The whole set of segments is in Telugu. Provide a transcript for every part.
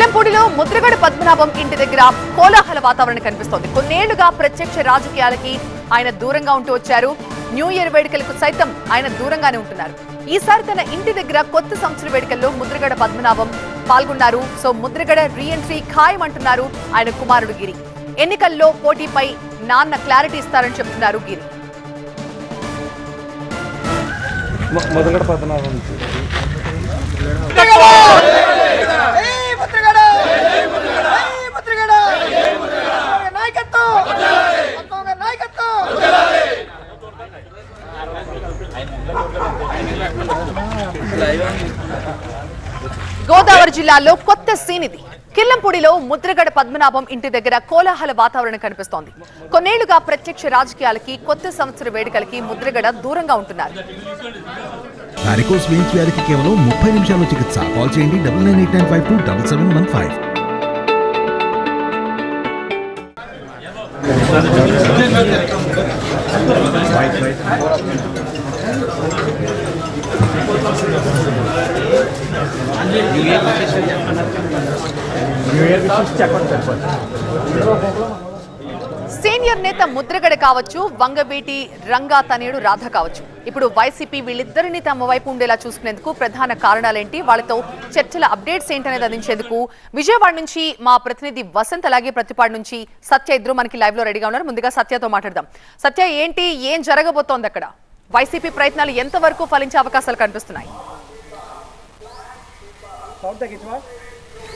కిర్లంపూడిలో ముద్రగడ పద్మనాభం ఇంటి దగ్గర కోలాహల వాతావరణం కనిపిస్తోంది. కొన్నేళ్ళుగా ప్రత్యక్ష రాజకీయాలకి ఆయన దూరంగా ఉంటూ వచ్చారు. న్యూ ఇయర్ వేడుకలకు సైతం ఆయన దూరంగానే ఉంటున్నారు. ఈసారి తన ఇంటి దగ్గర కొత్త సంవత్సర వేడుకల్లో ముద్రగడ పద్మనాభం పాల్గొన్నారు. సో ముద్రగడ రీఎంట్రీ ఖాయం అంటున్నారు ఆయన కుమారుడు గిరి. ఎన్నికల్లో పోటీపై నాన్న క్లారిటీ ఇస్తారని చెప్తున్నారు గిరి. మొదలగడ పద్మనాభం. గోదావరి జిల్లాలో కొత్త సీన్ ఇది కిల్లంపూడిలో ముద్రగడ పద్మనాభం ఇంటి దగ్గర కోలాహల వాతావరణం కనిపిస్తోంది. కొన్నేళ్ళుగా ప్రత్యక్ష రాజకీయాలకి కొత్త సంవత్సర వేడుకలకి ముద్రగడ దూరంగా ఉంటున్నారు. వారికోస్ వెయిన్స్ వ్యాధికి కేవలం ముప్పై నిమిషాల్లో చికిత్స. కాల్ చేయండి nine eight nine five two seven one five. Senior నేత ముద్రగడ కావచ్చు వంగబీటి రంగా తనేడు రాధ కావచ్చు. ఇప్పుడు వైసీపీ వీళ్ళిద్దరిని తమ వైపు ఉండేలా చూసుకునేందుకు ప్రధాన కారణాలేంటి? వాళ్ళతో చర్చల అప్డేట్స్ ఏంటనేది అందించేందుకు విజయవాడ నుంచి మా ప్రతినిధి వసంత్ అలాగే ప్రతిపాడు నుంచి సత్య ఇద్దరు మనకి లైవ్లో రెడీగా ఉన్నారు. ముందుగా సత్యతో మాట్లాడదాం. సత్య ఏంటి ఏం జరగబోతోంది అక్కడ? వైసీపీ ప్రయత్నాలు ఎంతవరకు ఫలించే అవకాశాలు కనిపిస్తున్నాయి?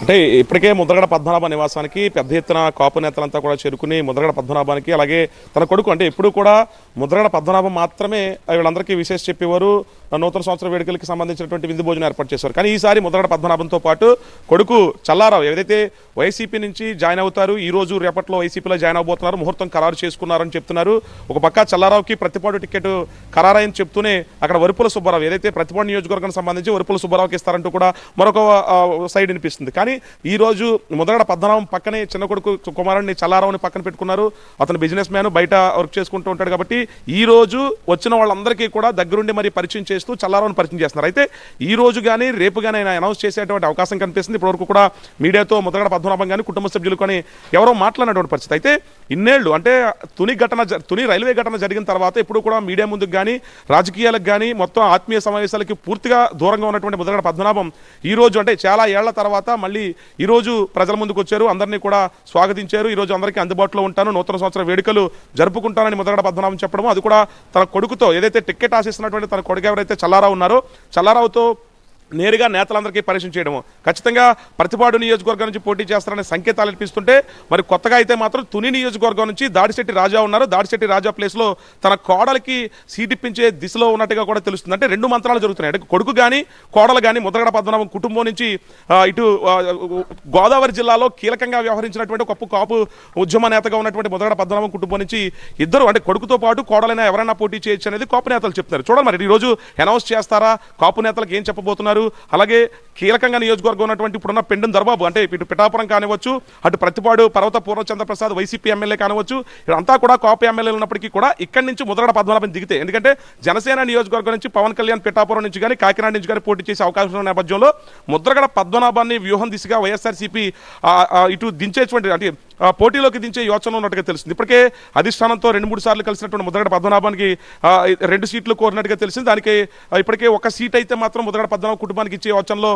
అంటే ఇప్పటికే ముద్రగడ పద్మనాభ నివాసానికి పెద్ద ఎత్తున కాపు నేతలంతా కూడా చేరుకుని ముద్రగడ పద్మనాభానికి అలాగే తన కొడుకు అంటే ఎప్పుడు కూడా ముద్రగడ పద్మనాభం మాత్రమే వీళ్ళందరికీ విశేష చెప్పేవారు. నూతన సంవత్సర వేడుకలకి సంబంధించినటువంటి విందు భోజనం ఏర్పాటు చేశారు. కానీ ఈసారి ముద్రగడ పద్మనాభంతో పాటు కొడుకు చల్లారావు ఏదైతే వైసీపీ నుంచి జాయిన్ అవుతారు ఈ రోజు రేపట్లో వైసీపీలో జాయిన్ అవబోతున్నారు ముహూర్తం ఖరారు చేసుకున్నారని చెప్తున్నారు. ఒక పక్క చల్లారావుకి ప్రతిపాడు టికెట్ ఖరారైంది చెప్తూనే అక్కడ వరుపుల సుబ్బారావు ఏదైతే ప్రతిపాడు నియోజకవర్గానికి సంబంధించి వరుపుల సుబ్బారావుకి ఇస్తారంటూ కూడా మరొక సైడ్ వినిపిస్తుంది. కానీ ఈ రోజు పద్మనాభం పక్కనే చిన్న కొడుకు కుమారుడిని చల్లారావుని పక్కన పెట్టుకున్నారు. అతను బిజినెస్ మ్యాన్ బయట వర్క్ చేసుకుంటూ ఉంటాడు కాబట్టి ఈ రోజు వచ్చిన వాళ్ళందరికీ కూడా దగ్గరుండి మరి పరిచయం చేస్తూ చల్లారావుని పరిచయం చేస్తున్నారు. అయితే ఈ రోజు కానీ రేపు కానీ ఆయన అనౌన్స్ చేసేటువంటి అవకాశం కనిపిస్తుంది. ఇప్పటివరకు కూడా మీడియాతో ముదగడ పద్మనాభం కానీ కుటుంబ సభ్యులు కానీ ఎవరో మాట్లాడినటువంటి పరిస్థితి. అయితే ఇన్నేళ్ళు అంటే తుని ఘటన జ- తుని రైల్వే ఘటన జరిగిన తర్వాత ఇప్పుడు కూడా మీడియా ముందుకు కానీ రాజకీయాలకు కానీ మొత్తం ఆత్మీయ సమావేశాలకి పూర్తిగా దూరంగా ఉన్నటువంటి ముదగడ పద్మనాభం ఈ రోజు అంటే చాలా ఏళ్ళ తర్వాత మళ్ళీ మళ్ళీ ఈరోజు ప్రజల ముందుకు వచ్చారు. అందరినీ కూడా స్వాగతించారు. ఈరోజు అందరికీ అందుబాటులో ఉంటాను. నూతన సంవత్సర వేడుకలు జరుపుకుంటానని మొదలగడ పద్మనాభం చెప్పడం అది కూడా తన కొడుకుతో ఏదైతే టికెట్ ఆశిస్తున్నటువంటి తన కొడుకు ఎవరైతే చల్లారావు ఉన్నారో చల్లారావుతో నేరుగా నేతలందరికీ పరిచయం చేయడము. ఖచ్చితంగా ప్రతిపాడు నియోజకవర్గం నుంచి పోటీ చేస్తారనే సంకేతాలు అనిపిస్తుంటే మరి కొత్తగా అయితే మాత్రం తుని నియోజకవర్గం నుంచి దాడిశెట్టి రాజా ఉన్నారు. దాడిశెట్టి రాజా ప్లేస్లో తన కోడలికి సీటిప్పించే దిశలో ఉన్నట్టుగా కూడా తెలుస్తుంది. అంటే రెండు మంత్రాలు జరుగుతున్నాయి. అంటే కొడుకు కానీ కోడలు కానీ ముద్రగడ పద్మనాభం కుటుంబం నుంచి ఇటు గోదావరి జిల్లాలో కీలకంగా వ్యవహరించినటువంటి గొప్ప కాపు ఉద్యమ నేతగా ఉన్నటువంటి ముద్రగడ పద్మనాభం కుటుంబం నుంచి ఇద్దరు అంటే కొడుకుతో పాటు కోడలైనా ఎవరైనా పోటీ చేయొచ్చు అనేది కాపు నేతలు చెప్తున్నారు. చూడాలి మరి ఈ రోజు అనౌన్స్ చేస్తారా? కాపు నేతలకు ఏం చెప్పబోతున్నారు? అలాగే కీలకంగా నియోజకవర్గం ఉన్నటువంటి ఇప్పుడున్న పెండం దర్బాబు అంటే ఇటు పిఠాపురం కానివచ్చు అటు ప్రతిపాడు పర్వత పూర్వచంద్ర ప్రసాద్ వైసీపీ ఎమ్మెల్యే కానివచ్చు ఇదంతా కూడా కాపు ఎమ్మెల్యేలు ఉన్నప్పటికీ కూడా ఇక్కడి నుంచి ముద్రగడ పద్మనాభం దిగితే. ఎందుకంటే జనసేన నియోజకవర్గం నుంచి పవన్ కళ్యాణ్ పిఠాపురం నుంచి కానీ కాకినాడ నుంచి కానీ పోటీ చేసే అవకాశం ఉన్న నేపథ్యంలో ముద్రగడ పద్మనాభాన్ని వ్యూహం దిశగా వైఎస్ఆర్సీపీ ఇటు దించేటువంటి అంటే పోటీలోకి దించే యోచన ఉన్నట్టుగా తెలుస్తుంది ఇప్పటికే అధిష్టానంతో రెండు మూడు సార్లు కలిసినటువంటి ముద్రగడ పద్మనాభానికి రెండు సీట్లు కోరినట్టుగా తెలిసింది. దానికి ఇప్పటికే ఒక సీట్ అయితే మాత్రం ముద్రగడ పద్మనాభం కుటుంబానికి ఇచ్చే యోచనలో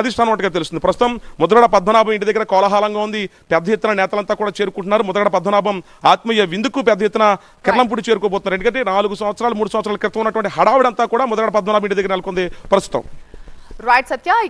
అధిష్టానం ఉన్నట్టుగా తెలుస్తుంది ప్రస్తుతం ముద్రగడ పద్మనాభం ఇంటి దగ్గర కోలాహలంగా ఉంది. పెద్ద ఎత్తున నేతలంతా కూడా చేరుకుంటున్నారు. ముద్రగడ పద్మనాభం ఆత్మీయ విందుకు పెద్ద ఎత్తున కిరణంపూడి చేరుకోబోతున్నారు. ఎందుకంటే నాలుగు సంవత్సరాలు మూడు సంవత్సరాల క్రితం ఉన్నటువంటి హడావిడంతా కూడా ముద్రగడ పద్మనాభం ఇంటి దగ్గర నెలకొంది ప్రస్తుతం. రైట్ సత్య